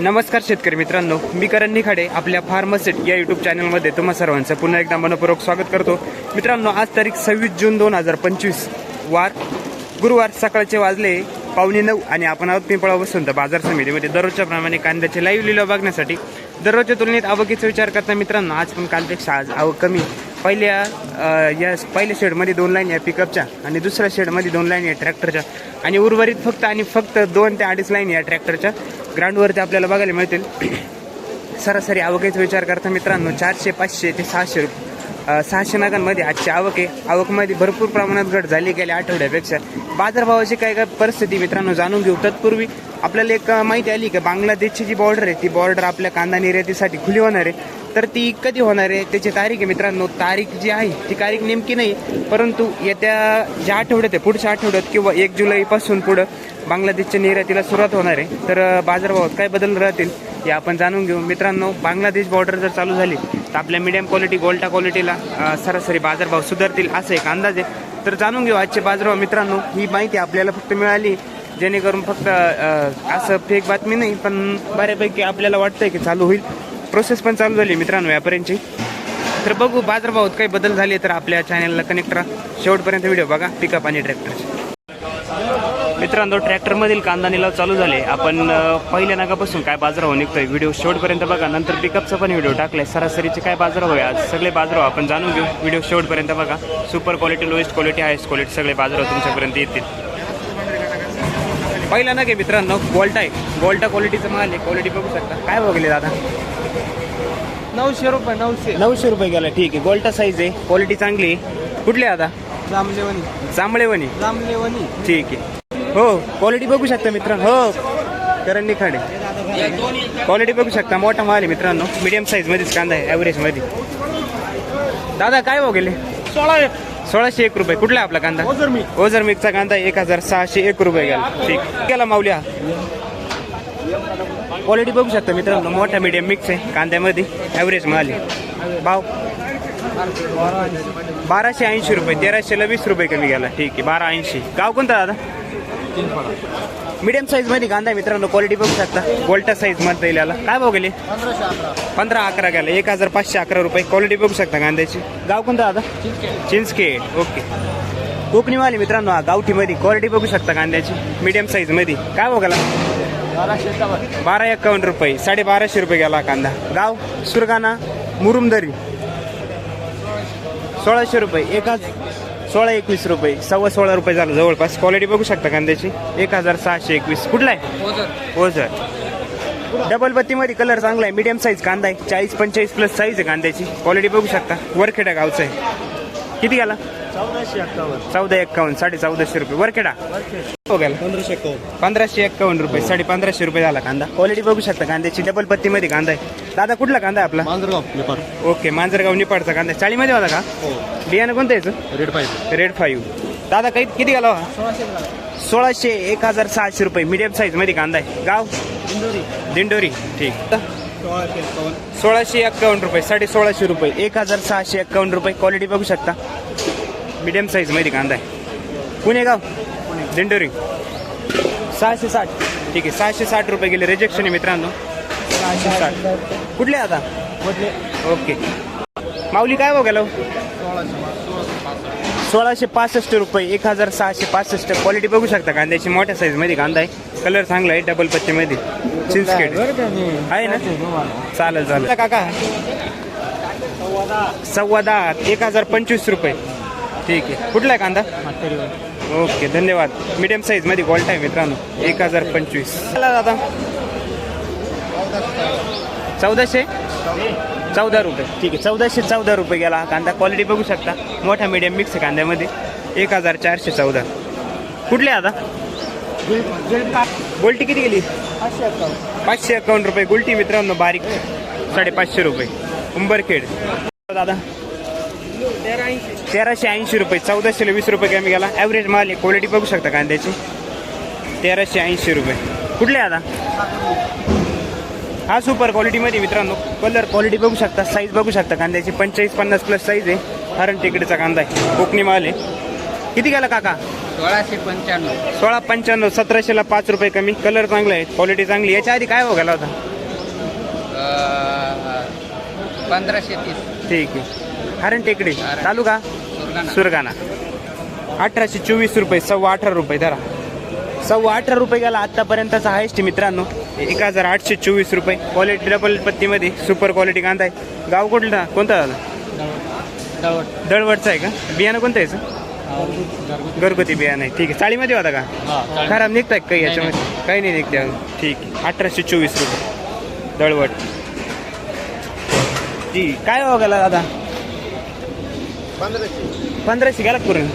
नमस्कार शेतकरी मित्रांनो मी करण निखाडे आपल्या फार्मसेट या युट्यूब चॅनलमध्ये तुम्हा सर्वांचं पुन्हा एकदा मनपूर्वक स्वागत करतो. मित्रांनो आज तारीख सव्वीस जून दोन हजार पंचवीस वार गुरुवार सकाळचे वाजले पावणे नऊ आणि आपण आहोत पिंपळा वसंत बाजार समितीमध्ये. दररोजच्या प्रमाणे कांद्याचे लाईव्ह लिलाव बघण्यासाठी दररोजच्या तुलनेत आवकीचा विचार करता मित्रांनो आज पण कालपेक्षा आज आवक कमी. पहिल्या या पहिल्या शेडमध्ये दोन लाईन या पिकअपच्या आणि दुसऱ्या शेडमध्ये दोन लाईन या ट्रॅक्टरच्या आणि उर्वरित फक्त आणि फक्त दोन ते अडीच लाईन या ट्रॅक्टरच्या ग्राउंडवरती आपल्याला बघायला मिळतील. सरासरी आवकेचा विचार करता मित्रांनो चारशे पाचशे ते सहाशे रुपये. सहाशे नगांमध्ये आजची आवक आहे आवकमध्ये भरपूर प्रमाणात घट झाली गेल्या आठवड्यापेक्षा. बाजारभावाची काय काय परिस्थिती मित्रांनो जाणून घेऊ. तत्पूर्वी आपल्याला एक माहिती आली की बांगलादेशची जी बॉर्डर आहे ती बॉर्डर आपल्या कांदा निर्यातीसाठी खुली होणार आहे. तर ती कधी होणार आहे त्याची तारीख आहे मित्रांनो. तारीख जी आहे ती तारीख नेमकी नाही परंतु येत्या ज्या आठवड्यात आहे पुढच्या आठवड्यात किंवा एक जुलैपासून पुढं बांगलादेशच्या निर्यातीला सुरुवात होणार आहे. तर बाजारभावात काय बदल राहतील हे आपण जाणून घेऊ. मित्रांनो बांगलादेश बॉर्डर जर चालू झाली तर आपल्या मिडियम क्वालिटी गोल्टा क्वालिटीला सरासरी बाजारभाव सुधारतील असं एक अंदाज आहे. तर जाणून घेऊ आजचे बाजारभाव. मित्रांनो ही माहिती आपल्याला फक्त मिळाली जेणेकरून फक्त असं फेक बातमी नाही पण बऱ्यापैकी आपल्याला वाटतंय की चालू होईल. प्रोसेस पण चालू झाली मित्रांनो यापर्यंतची तर बघू बाजारभावात काही बदल झाले तर आपल्या चॅनलला कनेक्ट राहा शेवटपर्यंत व्हिडिओ बघा पिकअप आणि ट्रॅक्टरचे मित्रांनो ट्रॅक्टरमधील कांदा निलाव चालू झाले. आपण पहिल्या नागापासून काय बाजारभाव निघतोय व्हिडिओ शेवटपर्यंत बघा. नंतर पिकअपचा पण व्हिडिओ टाकलाय. सरासरीचे काय बाजारभाव आहे? आज सगळे बाजारभाव आपण जाणून घेऊ. व्हिडिओ शेवटपर्यंत बघा. Super quality lowest quality highest quality सगळे बाजारभाव तुमच्यापर्यंत येतील. पहिला ना घे मित्रांनो गोल्टा आहे. गोल्टा क्वालिटीचा माल आहे. क्वालिटी बघू शकता. काय बघले दादा? नऊशे रुपये नऊशे. नऊशे रुपये गेला. ठीक आहे. गोल्टा साईज आहे. क्वालिटी चांगली आहे. कुठली आहे आता जांभलेवणी जांभळेवणी. जांभलेवणी ठीक आहे. हो क्वालिटी बघू शकता मित्रांनो. हो. करण निखाडे क्वालिटी बघू शकता. मोठा माल आहे मित्रांनो. मीडियम साईज मध्येच कांदा आहे. ॲव्हरेजमध्ये. दादा काय गेले सोळा सोळाशे एक रुपये. कुठला आपला कांदा? ओझर मी ओझर मिक्सचा कांदा एक हजार सहाशे एक रुपये गेला ठीक. गेला माऊल्या. क्वालिटी बघू शकता मित्रांनो मोठा मीडियम मिक्स आहे कांद्यामध्ये. ॲव्हरेज माल भाव? बाराशे ऐंशी रुपये तेराशेला वीस रुपये कमी गेला ठीक आहे बारा ऐंशी. गाव कोणतं दादा? मीडियम साईजमध्ये कांदा आहे मित्रांनो क्वालिटी बघू शकता. गोल्टा साईजमध्ये येईल याला. काय भाव गेले? पंधरा अकरा गेला. एक हजार पाचशे अकरा रुपये. क्वालिटी बघू शकता कांद्याची. गाव कोणतं दादा? चिंचके ओके कोकणीवाली मित्रांनो हा गावठीमध्ये क्वालिटी बघू शकता कांद्याची. मीडियम साईजमध्ये. काय भाव गेला? एकावन्न बारा एक्कावन्न रुपये. साडे बाराशे रुपये गेला कांदा. गाव? सुरगाणा. मुरुमदरी. सोळाशे रुपये. एक सोळा एकवीस रुपये सव्वा सोळा रुपये झालं जवळपास. क्वालिटी बघू शकता कांद्याची. एक हजार सहाशे एकवीस. कुठला आहे? हो सर डबल बत्तीमध्ये कलर चांगला आहे. मीडियम साईज कांदा आहे. चाळीस पंचेचाळीस प्लस साईज आहे कांद्याची. क्वालिटी बघू शकता. वरखेडा गावचं आहे. किती गेला? चौदाशे अठ्ठावन्न चौदा एक्कावन्न साडे चौदाशे रुपये. वरखेडा हो गेला. पंधराशे एकावन्न पंधराशे एक्कावन्न रुपये साडे पंधराशे रुपये झाला कांदा. क्वालिटी बघू शकता कांद्याची. डबल पत्तीमध्ये कांदा आहे. दादा कुठला कांदा आहे आपला? मांजरगाव नेपाळ ओके मांजरगाव निपाडचा कांदा. आहे. चाळीमध्ये होता का? हो. बियाणं कोणतं याचं? रेड पाहिजे रेड फाईव्ह दादा काही किती गेला हा? सोळाशे सोळाशे एक हजार सहाशे रुपये. मीडियम साईजमध्ये कांदा आहे. गाव? इंदोरी दिंडोरी. ठीक. सोळाशे एकावन्न सोळाशे एक्कावन्न रुपये साडे सोळाशे रुपये. एक हजार सहाशे एक्कावन्न रुपये. क्वालिटी बघू शकता. मीडियम साईजमध्ये कांदा आहे. पुणे गाव? दिंडोरी. सहाशे साठ. ठीक आहे सहाशे साठ रुपये गेले. रिजेक्शन आहे मित्रांनो. सहाशे साठ. कुठले आता? म्हटले ओके. माऊली काय भाव गेलो सोळाशे पासष्ट रुपये. एक हजार सहाशे पासष्ट. क्वालिटी बघू शकता. कांद्याची मोठ्या साईजमध्ये कांदा आहे. कलर चांगला आहे. डबल पत्तीमध्ये चिंचखेड आहे ना? चालेल चालेल. काका. सव्वा दहा. एक हजार पंचवीस रुपये. ठीक आहे. कुठला आहे कांदा? ओके धन्यवाद. मीडियम साईजमध्ये गोल्ट आहे मित्रांनो. एक हजार पंचवीस. दादा. चौदाशे? चौदा रुपये. ठीक आहे चौदाशे चौदा रुपये गेला हा कांदा. क्वालिटी बघू शकता. मोठा मीडियम मिक्स आहे कांद्यामध्ये. एक हजार चारशे चौदा. कुठले आता? गोल्टी किती गेली? पाचशे अकावन्न रुपये. गुलटी मित्रांनो बारीक. साडेपाचशे रुपये. उंबरखेड. दादा. तेराशे ऐंशी रुपये चौदाशेला वीस रुपये कमी गेला ॲव्हरेज माल आहे क्वालिटी बघू शकता कांद्याची. तेराशे ऐंशी रुपये. कुठले आता? हा सुपर क्वालिटीमध्ये मित्रांनो. कलर क्वालिटी बघू शकता साईज बघू शकता कांद्याची. पंचेचाळीस पन्नास प्लस साईज आहे. हरण टेकडीचा कांदा आहे. कोकणी माल आहे. किती गेला काका? सोळाशे पंच्याण्णव. सोळा पंच्याण्णव सतराशेला पाच रुपये कमी. कलर चांगला आहे क्वालिटी चांगली याच्या आधी काय गेला होता? पंधराशे तीस. ठीक आहे. हरण टेकडी तालुका? सुरगाणा. सुरगाणा. अठराशे चोवीस रुपये सव्वा अठरा रुपये धरा. सव्वा अठरा रुपये गेला आत्तापर्यंतचा हायस्ट मित्रांनो. एक हजार आठशे चोवीस रुपये. क्वालिटी डबल पत्तीमध्ये सुपर क्वालिटी कांदा आहे. गाव कुठला? कोणता झाला दळवटचा आहे का? बियाणं कोणतं यायचं घरगुती. बियाणं आहे. ठीक आहे. चाळीमध्ये होता का? खराब निघताय काही याच्यामध्ये? काही नाही निघते. ठीक आहे. अठराशे चोवीस रुपये. दळवट. जी काय हो गेला दादा? पंधराशे. गेला पूर्ण?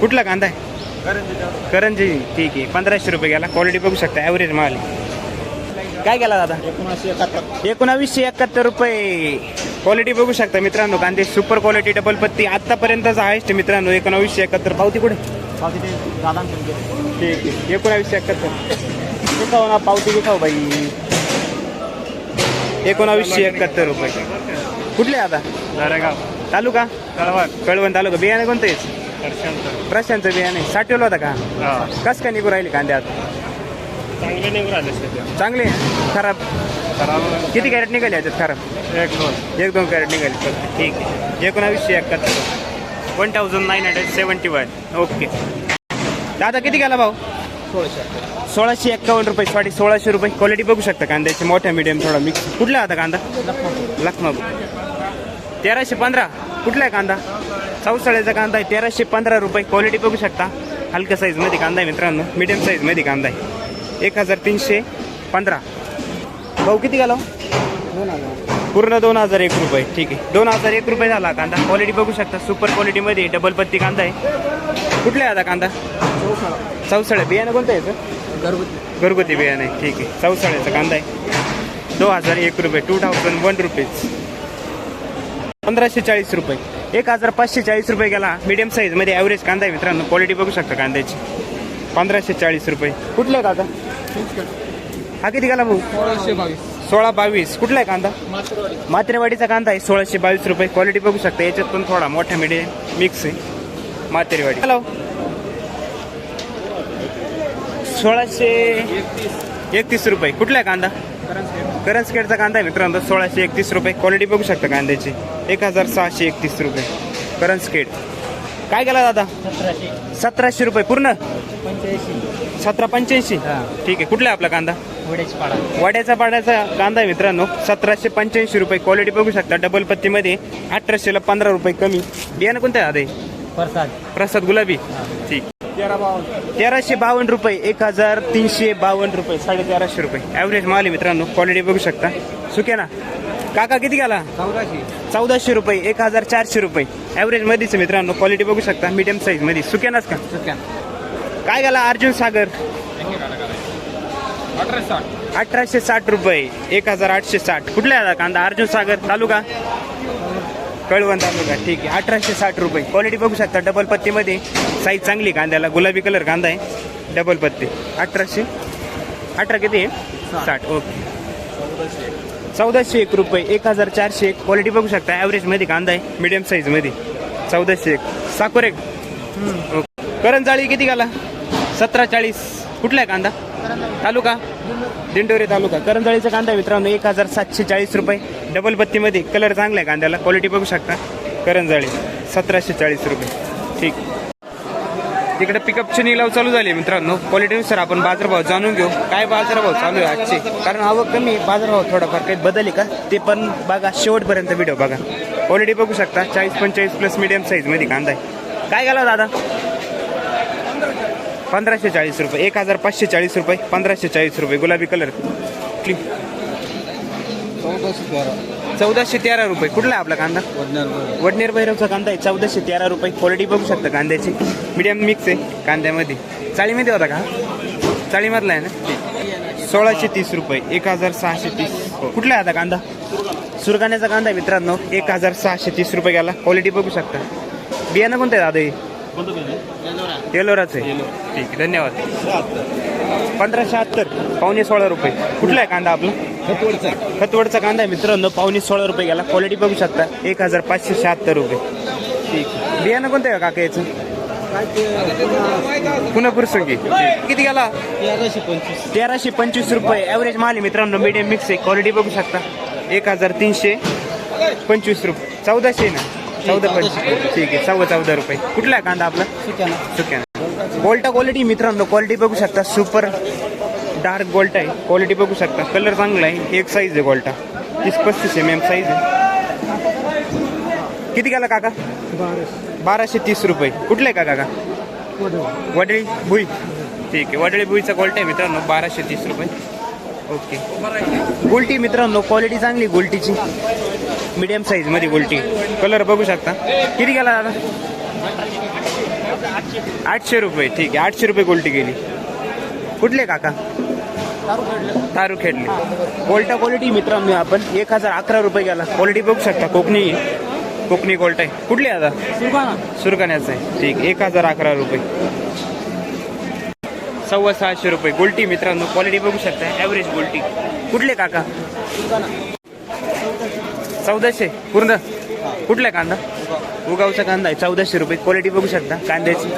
कुठला कांदा आहे? करंजी ठीक आहे. पंधराशे रुपये गेला. क्वालिटी बघू शकता. ॲव्हरेज माल. काय गेला दादा? एकोणीसशे एकाहत्तर. एकोणावीसशे एकाहत्तर रुपये. क्वालिटी बघू शकता मित्रांनो. कांदे सुपर क्वालिटी डबल पत्ती. आतापर्यंतचा हायस्ट मित्रांनो. एकोणावीसशे एकाहत्तर. पावती कुठे ठीक आहे. एकोणावीसशे एकाहत्तर. दिखाव ना पावती दिखाव बाई. एकोणावीसशे एकाहत्तर रुपये. कुठले आता नारेगाव तालुका? दळवट कळवण तालुका. बियाणे कोणतं आहे? प्रशांतचं बियाणे साठवलं होता का? कस का निघू राहिले कांदे आता? चांगले निघून आले सध्या. चांगले? खराब? खराब. किती कॅरेट निघाले याच्यात खराब? एक दोन. एक दोन कॅरेट निघाले. ठीक आहे. एकोणावीसशे एकाहत्तर. One thousand nine hundred seventy one okay. दादा किती गेला भाऊ सोळाशे सोळाशे एक्कावन्न रुपये. सॉरी सोळाशे रुपये. क्वालिटी बघू शकता कांद्याची. मोठ्या मीडियम थोडा मिक्स कुठला आता कांदा? लखनौ तेराशे पंधरा. कुठला आहे कांदा? चौसाळ्याचा कांदा आहे. तेराशे पंधरा रुपये. क्वालिटी बघू शकता. हलक्या साईजमध्ये कांदा आहे मित्रांनो. मीडियम साईजमध्ये कांदा आहे. एक हजार तीनशे पंधरा. भाऊ किती गेला हो? पूर्ण दोन हजार एक रुपये. ठीक आहे. दोन हजार एक रुपये झाला कांदा. क्वालिटी बघू शकता. सुपर क्वालिटीमध्ये डबल पत्ती कांदा आहे. कुठला आहे आता कांदा? चौसाळा. बियाणं कोणतं आहे याचं? घरगुती. घरगुती बियाणं आहे. ठीक आहे. चौसाळ्याचा कांदा आहे. दोन हजार एक रुपये. टू थाउजंड वन रुपीज पंधराशे चाळीस रुपये. एक हजार पाचशे चाळीस रुपये गेला मीडियम साईजमध्ये ॲव्हरेज कांदा आहे मित्रांनो. क्वालिटी बघू शकता कांद्याची. पंधराशे चाळीस रुपये. कुठला आहे कांदा? हा किती गेला भाऊ? सोळाशे बावीस. सोळा बावीस. कुठला आहे कांदा? मात्रवाडी मात्रेवाडीचा कांदा आहे. सोळाशे बावीस रुपये. क्वालिटी बघू शकता. याच्यात पण थोडा मोठा मीडियम मिक्स आहे. मात्रेवाडी हॅलो सोळाशे एकतीस. रुपये. कुठला आहे कांदा? करंजखेडचा कांदा आहे मित्रांनो सोळाशे एकतीस रुपये. क्वालिटी बघू शकता कांद्याची. एक हजार सहाशे एकतीस रुपये. करंजखेड. काय केला दादा? सतराशे. रुपये. पूर्ण? सतरा पंच्याऐंशी? हा. ठीक आहे. कुठला आहे आपला कांदा? वड्याची पाडा. वाड्याचा पाड्याचा कांदा आहे मित्रांनो. सतराशे पंच्याऐंशी रुपये. क्वालिटी बघू शकता. डबल पत्तीमध्ये अठराशेला पंधरा रुपये कमी. बियाणं कोणतं आहे दादा? प्रसाद. प्रसाद गुलाबी. ठीक. तेराशे बावन्न रुपये एक हजार तीनशे बावन्न रुपये साडे तेराशे रुपये. ॲव्हरेज माल आहे मित्रांनो क्वालिटी बघू शकता. सुके ना काका किती गेला? चौदाशे. चौदाशे रुपये एक हजार चारशे रुपये. ॲव्हरेज मध्येच मित्रांनो क्वालिटी बघू शकता मीडियम साईजमध्ये. सुक्यानाच का? सुक्या. काय गेला अर्जुन सागर? अठराशे साठ. रुपये एक हजार आठशे साठ. कुठला आहे आता कांदा? अर्जुन सागर तालुका? कळवण तालुका ठीक आहे. अठराशे साठ रुपये. क्वालिटी बघू शकता डबल पत्तीमध्ये साईज चांगली कांद्याला. गुलाबी कलर कांदा आहे. डबल पत्ती. अठराशे अठरा किती आहे? साठ. ओके चौदाशे एक रुपये एक हजार चारशे एक. क्वालिटी बघू शकता ॲव्हरेजमध्ये कांदा आहे मिडियम साईजमध्ये चौदाशे एक. साकोर एक. ओके करंजाळी किती गाला सतरा चाळीस. कुठला आहे कांदा? तालुका? दिंडोरी तालुका. करंजाळीचा कांदा मित्रांनो एक हजार सातशे चाळीस रुपये. डबल बत्तीमध्ये कलर चांगला आहे कांद्याला. क्वालिटी बघू शकता. करंजाळी सतराशे चाळीस रुपये. ठीक. तिकडे पिकअपची निलाव चालू झाली मित्रांनो. क्वालिटीनुसार आपण बाजारभाव जाणून घेऊ. काय बाजारभाव चालू आहे आजचे? कारण आवक कमी बाजारभाव थोडाफार काही बदल आहे का? ते पण बघा. शेवटपर्यंत व्हिडिओ बघा. क्वालिटी बघू शकता. चाळीस पंचेचाळीस प्लस मिडियम साईजमध्ये कांदा आहे. काय गेला दादा? पंधराशे चाळीस रुपये एक हजार पाचशे चाळीस रुपये पंधराशे चाळीस रुपये. गुलाबी कलर. क्लिक चौदाशे तेरा चौदाशे तेरा रुपये. कुठला आहे आपला कांदा? वडनेर वडनेर भैरवचा कांदा आहे. चौदाशे तेरा रुपये. क्वालिटी बघू शकता कांद्याची. मीडियम मिक्स आहे कांद्यामध्ये. चाळीमध्ये होता का? चाळीमधला आहे ना? सोळाशे तीस रुपये. एक हजार सहाशे तीस. कुठला आहे आता कांदा? सुरगाण्याचा कांदा आहे मित्रांनो. एक हजार सहाशे तीस रुपये गेला. क्वालिटी बघू शकता. बियाणं कोणतं आहे दादा हे आहे? ठीक आहे. धन्यवाद. पंधरा शहात्तर पावणे सोळा रुपये. कुठला आहे कांदा आपला? खतवडचा खतवडचा कांदा आहे मित्रांनो पावणे सोळा रुपये गेला. क्वालिटी बघू शकता. एक हजार पाचशे शहात्तर रुपये. ठीक. बियाणं कोणतं आहे काका याचं? पुन्हा फुरसंगी किती गेला? तेराशे पंचवीस. तेराशे पंचवीस रुपये. ॲव्हरेज माल आहे मित्रांनो मीडियम मिक्स आहे. क्वालिटी बघू शकता. एक हजार तीनशे पंचवीस रुपये. चौदाशे ना? चौदा पंचवीस ठीक आहे चौदा चौदा रुपये. कुठला आहे कांदा आपला? सुक्याना गोल्टा क्वालिटी मित्रांनो क्वालिटी बघू शकता. सुपर डार्क गोल्टा आहे. क्वालिटी बघू शकता. कलर चांगला आहे. एक साईज आहे गोल्टा तीस पस्तीस एम एम साईज आहे. किती गेला काका? बाराशे तीस रुपये. कुठला आहे का काका? वडळी भुई. ठीक आहे वडळी भुईचा क्वालिटी आहे मित्रांनो बाराशे तीस रुपये. ओके गोल्टी मित्रांनो क्वालिटी चांगली आहे गोल्टीची मीडियम साईजमध्ये गोल्टी कलर बघू शकता. किती गेला दादा? आठशे रुपये. ठीक आहे. आठशे रुपये गोल्टी गेली कुठले काका? तारू खेडले. गोल्टा क्वालिटी मित्रांनो आपण. एक हजार अकरा रुपये गेला. क्वालिटी बघू शकता. कोकणी. कोकणी गोल्टा आहे. कुठली आता सुरकाण्याचं आहे. ठीक. एक हजार अकरा रुपये. सव्वा सहाशे रुपये. गोल्टी मित्रांनो क्वालिटी बघू शकता. ॲव्हरेज गोल्टी कुठले काका? चौदाशे. पूर्ण कुठला कांदा? उगावचा कांदा आहे चौदाशे रुपये. क्वालिटी बघू शकता कांद्याची.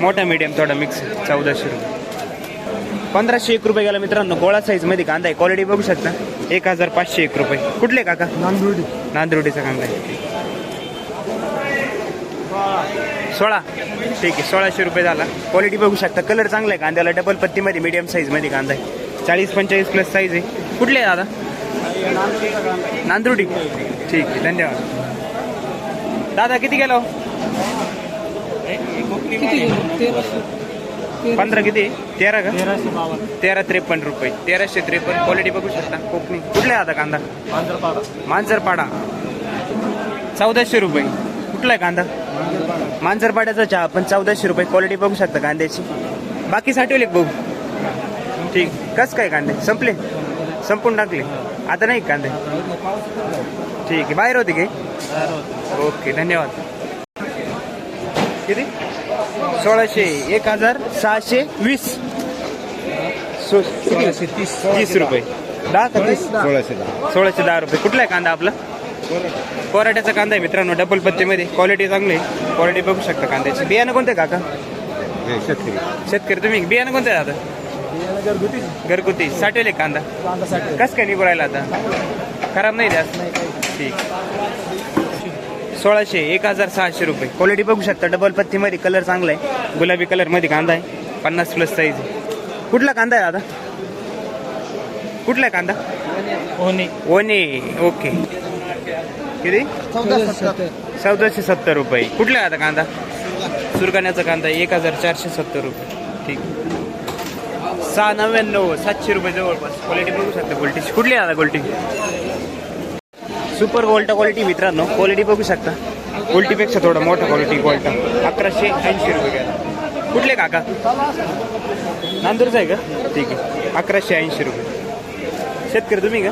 मोठा मीडियम थोडा मिक्स चौदाशे रुपये. पंधराशे एक रुपये गेला मित्रांनो गोळा साईजमध्ये कांदा आहे. क्वालिटी बघू शकता. एक हजार पाचशे एक रुपये. कुठले काका? नांदुर्डी. नांदुर्डीचा कांदा आहे. सोळा. ठीक आहे सोळाशे रुपये झाला. क्वालिटी बघू शकता. कलर चांगला आहे कांद्याला. डबल पत्तीमध्ये मीडियम साईजमध्ये कांदा आहे. चाळीस पंचेचाळीस प्लस साईज आहे. कुठले आहे दादा? नांदुर्डी. ठीक आहे धन्यवाद. दादा किती गेलो? पंधरा किती? तेरा का? तेरा त्रेपन्न रुपये. तेराशे त्रेपन्न. क्वालिटी बघू शकता. कोकणी. कुठला आहे आता कांदा? मांजरपाडा. चौदाशे रुपये. कुठला आहे कांदा? मांजरपाड्याचा चहा. पण चौदाशे रुपये क्वालिटी बघू शकता कांद्याची. बाकी साठवले भाऊ? ठीक. कस काय कांदे? संपले? संपून टाकले? आता नाही कांदे ठीक आहे. बाहेर होते की? ओके धन्यवाद. किती? सोळाशे एक हजार सहाशे वीस? तीस तीस रुपये. दहा का तीस? सोळाशे दहा. सोळाशे दहा रुपये. कुठला आहे कांदा आपला? कोराट्याचा कांदा आहे मित्रांनो डबल पत्तीमध्ये. क्वालिटी चांगली आहे. क्वालिटी बघू शकता कांद्याची. बियाणं कोणतं काका? शेतकरी. शेतकरी. तुम्ही बियाणं कोणतं आहे आता? घरगुती? घरगुती. साठवले कांदा? कांदासाठी कस काय निघू राहिला आता? खराब नाही द्या. ठीक. सोळाशे एक हजार सहाशे रुपये. क्वालिटी बघू शकता. डबल पत्तीमध्ये कलर चांगला आहे. गुलाबी कलरमध्ये कांदा आहे. पन्नास प्लस साईज कुठला कांदा आहे दादा? कुठला आहे कांदा? होणे ओने. ओके किती? चौदाशे सत्तर रुपये. कुठला आहे आता कांदा? सुरगाण्याचा कांदा एक हजार चारशे सत्तर रुपये. ठीक. सहा नव्याण्णव सातशे रुपये जवळपास. क्वालिटी बघू शकता गोल्टीची कुठली आता गोल्टी सुपर गोल्टा क्वालिटी मित्रांनो. क्वालिटी बघू शकता. गोल्टीपेक्षा थोडा मोठा क्वालिटी गोल्टा अकराशे ऐंशी रुपये घ्या कुठले काका? नांदूरचा आहे का? ठीक आहे. अकराशे ऐंशी रुपये. शेतकरी तुम्ही का?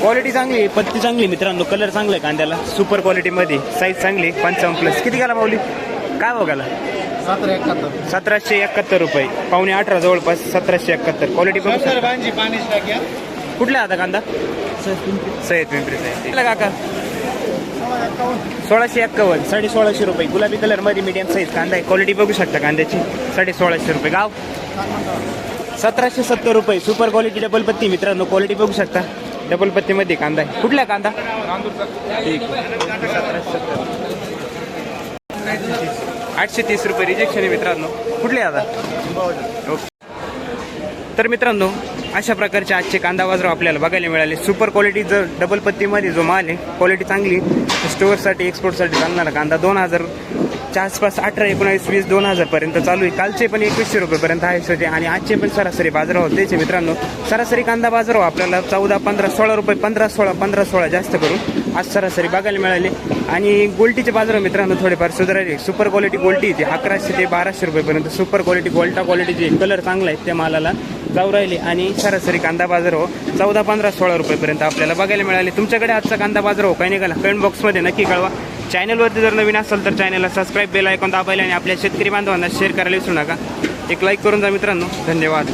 क्वालिटी चांगली आहे. पत्ती चांगली आहे मित्रांनो. कलर चांगला आहे कांद्याला. सुपर क्वालिटीमध्ये साईज चांगली पंचावन्न प्लस किती गेला माऊली? काय बघाला सतरा एकाहत्तर. सतराशे एकाहत्तर रुपये. पावणे अठरा जवळपास सतराशे एकाहत्तर. क्वालिटी बघू शकता. भांजी पाणी कुठला आहे आता कांदा? सय्यद पिंपरी साहेब काका. सोळाशे एक्कावन्न साडे सोळाशे रुपये. गुलाबी कलरमध्ये मीडियम साईज कांदा आहे. क्वालिटी बघू शकता कांद्याची. साडे सोळाशे रुपये. गाव? सतराशे सत्तर रुपये. सुपर क्वालिटी डबल पत्ती मित्रांनो. क्वालिटी बघू शकता. डबल पत्तीमध्ये कांदा आहे. कुठला कांदा? ठीक. आठशे तीस रुपये रिजेक्शन आहे मित्रांनो. कुठले आता? ओके तर मित्रांनो अशा प्रकारचे आजचे कांदा बाजार आपल्याला बघायला मिळाले. सुपर क्वालिटी जर डबल पत्तीमध्ये जो माल आहे क्वालिटी चांगली स्टोअरसाठी एक्सपोर्टसाठी चालणारा कांदा दोन हजार च्या आसपास अठरा एकोणावीस वीस दोन हजारपर्यंत चालू आहे. कालचे पण एकवीसशे रुपयेपर्यंत आहे होते आणि आजचे पण सरासरी बाजारावर त्याचे मित्रांनो. सरासरी कांदा बाजारावर आपल्याला चौदा पंधरा सोळा रुपये पंधरा सोळा पंधरा सोळा जास्त करून आज सरासरी बघायला मिळाली. आणि गोल्टीचे बाजार मित्रांनो थोडेफार. सुधारायचे सुपर क्वालिटी गोल्टी ती. अकराशे ते बाराशे रुपयेपर्यंत सुपर क्वालिटी गोल्टा क्वालिटीचे कलर चांगला आहे त्या मालाला. जाऊ राहिले आणि सरासरी कांदा बाजार हो चौदा पंधरा सोळा रुपयेपर्यंत आपल्याला बघायला मिळाले. तुमच्याकडे आजचा कांदा बाजार हो काही निघाला? कमेंट बॉक्समध्ये नक्की कळवा. चॅनलवरती जर नवीन असेल तर चॅनलला सबस्क्राईब बेल ऐकून दाबायला आणि आपल्या शेतकरी बांधवांना शेअर करायला विसरू नका. एक लाईक करून जा मित्रांनो. धन्यवाद.